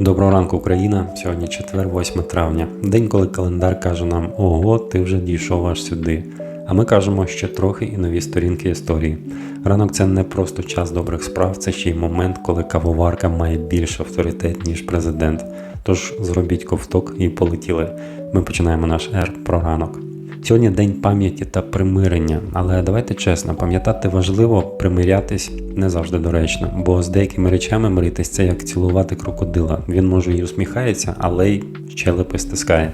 Доброго ранку, Україна. Сьогодні четвер, 8 травня. День, коли календар каже нам: Ого, ти вже дійшов аж сюди. А ми кажемо ще трохи і нові сторінки історії. Ранок це не просто час добрих справ, це ще й момент, коли кавоварка має більше авторитет, ніж президент. Тож зробіть ковток і полетіли. Ми починаємо наш ер про ранок. Сьогодні день пам'яті та примирення, але давайте чесно, пам'ятати важливо, примирятись не завжди доречно, бо з деякими речами миритись це як цілувати крокодила. Він може і усміхається, але й щелепи стискає.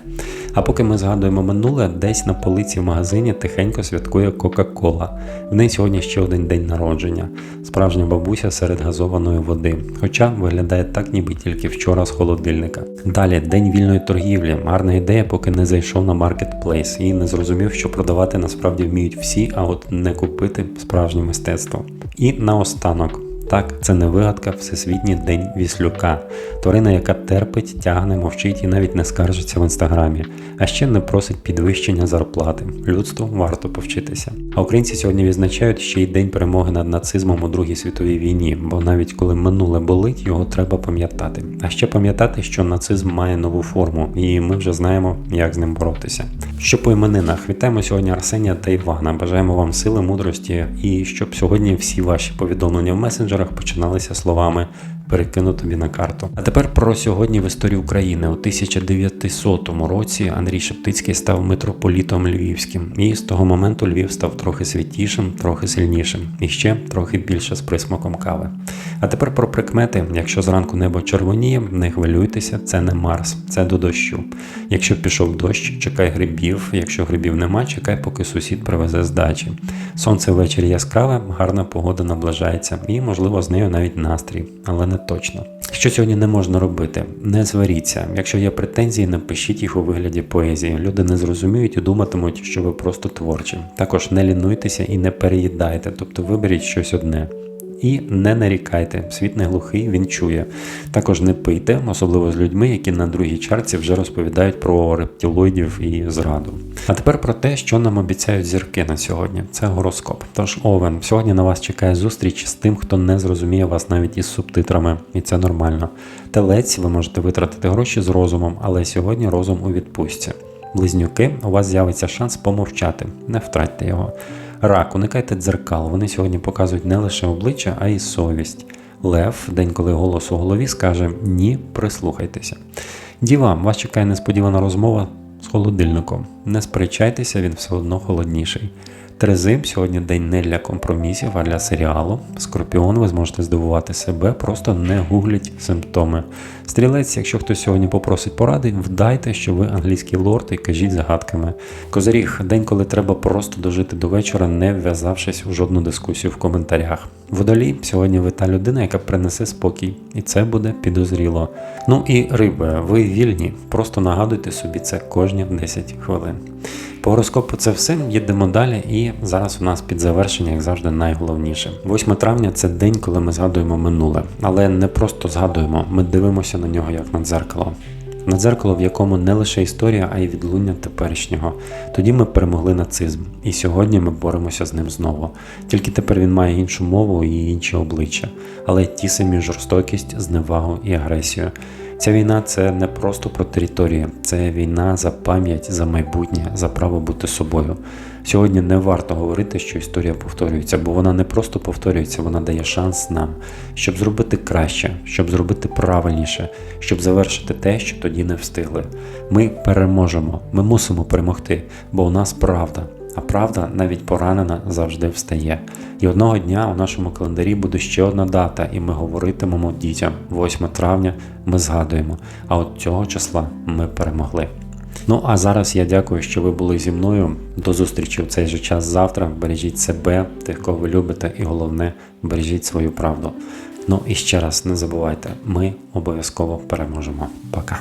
А поки ми згадуємо минуле, десь на полиці в магазині тихенько святкує Кока-Кола. В неї сьогодні ще один день народження. Справжня бабуся серед газованої води. Хоча виглядає так, ніби тільки вчора з холодильника. Далі день вільної торгівлі. Гарна ідея, поки не зайшов на маркетплейс і не зрозумів, що продавати насправді вміють всі, а от не купити справжнє мистецтво. І наостанок. Так, це не вигадка, Всесвітній день віслюка, тварина, яка терпить, тягне, мовчить і навіть не скаржиться в інстаграмі, а ще не просить підвищення зарплати. Людству варто повчитися. А українці сьогодні відзначають ще й день перемоги над нацизмом у Другій світовій війні, бо навіть коли минуле болить, його треба пам'ятати. А ще пам'ятати, що нацизм має нову форму, і ми вже знаємо, як з ним боротися. Що по іменинах, вітаємо сьогодні Арсенія та Івана. Бажаємо вам сили, мудрості і щоб сьогодні всі ваші повідомлення в месенджерах починалися словами перекину тобі на карту. А тепер про сьогодні в історії України. У 1900 році Андрій Шептицький став митрополітом Львівським, і з того моменту Львів став трохи святішим, трохи сильнішим і ще трохи більше з присмаком кави. А тепер про прикмети: якщо зранку небо червоніє, не хвилюйтеся, це не Марс, це до дощу. Якщо пішов дощ, чекай грибів. Якщо грибів нема, чекай, поки сусід привезе з дачі. Сонце ввечері яскраве, гарна погода наближається, і, можливо, з нею навіть настрій, але не точно. Що сьогодні не можна робити? Не зваріться. Якщо є претензії, напишіть їх у вигляді поезії. Люди не зрозуміють і думатимуть, що ви просто творчі. Також не лінуйтеся і не переїдайте, тобто виберіть щось одне. І не нарікайте, світ не глухий, він чує. Також не пийте, особливо з людьми, які на другій чарці вже розповідають про рептилоїдів і зраду. А тепер про те, що нам обіцяють зірки на сьогодні. Це гороскоп. Тож, Овен, сьогодні на вас чекає зустріч з тим, хто не зрозуміє вас навіть із субтитрами, і це нормально. Телець, ви можете витратити гроші з розумом, але сьогодні розум у відпустці. Близнюки, у вас з'явиться шанс помовчати, не втратьте його. Рак, уникайте дзеркал. Вони сьогодні показують не лише обличчя, а й совість. Лев, день, коли голос у голові скаже ні, прислухайтеся. Діва, вас чекає несподівана розмова з холодильником. Не сперечайтеся, він все одно холодніший. Терези, сьогодні день не для компромісів, а для серіалу. Скорпіон, ви зможете здивувати себе, просто не гугліть симптоми. Стрілець, якщо хтось сьогодні попросить поради, вдайте, що ви англійський лорд і кажіть загадками. Козиріг, день, коли треба просто дожити до вечора, не вв'язавшись у жодну дискусію в коментарях. Водолій, сьогодні ви та людина, яка принесе спокій, і це буде підозріло. Ну і риби, ви вільні, просто нагадуйте собі це кожні 10 хвилин. По гороскопу це все. Їдемо далі, і зараз у нас під завершення, як завжди, найголовніше. 8 травня це день, коли ми згадуємо минуле, але не просто згадуємо, ми дивимося на нього як на дзеркало. На дзеркало, в якому не лише історія, а й відлуння теперішнього. Тоді ми перемогли нацизм, і сьогодні ми боремося з ним знову. Тільки тепер він має іншу мову і інші обличчя, але ті самі жорстокість, зневагу і агресію. Ця війна це не просто про територію, це війна за пам'ять, за майбутнє, за право бути собою. Сьогодні не варто говорити, що історія повторюється, бо вона не просто повторюється, вона дає шанс нам, щоб зробити краще, щоб зробити правильніше, щоб завершити те, що тоді не встигли. Ми переможемо, ми мусимо перемогти, бо у нас правда. А правда, навіть поранена, завжди встає. І одного дня у нашому календарі буде ще одна дата, і ми говоритимемо дітям 8 травня. Ми згадуємо. А от цього числа ми перемогли. Ну а зараз я дякую, що ви були зі мною. До зустрічі в цей же час завтра. Бережіть себе, тих, кого ви любите, і головне, бережіть свою правду. Ну і ще раз не забувайте, ми обов'язково переможемо. Пока.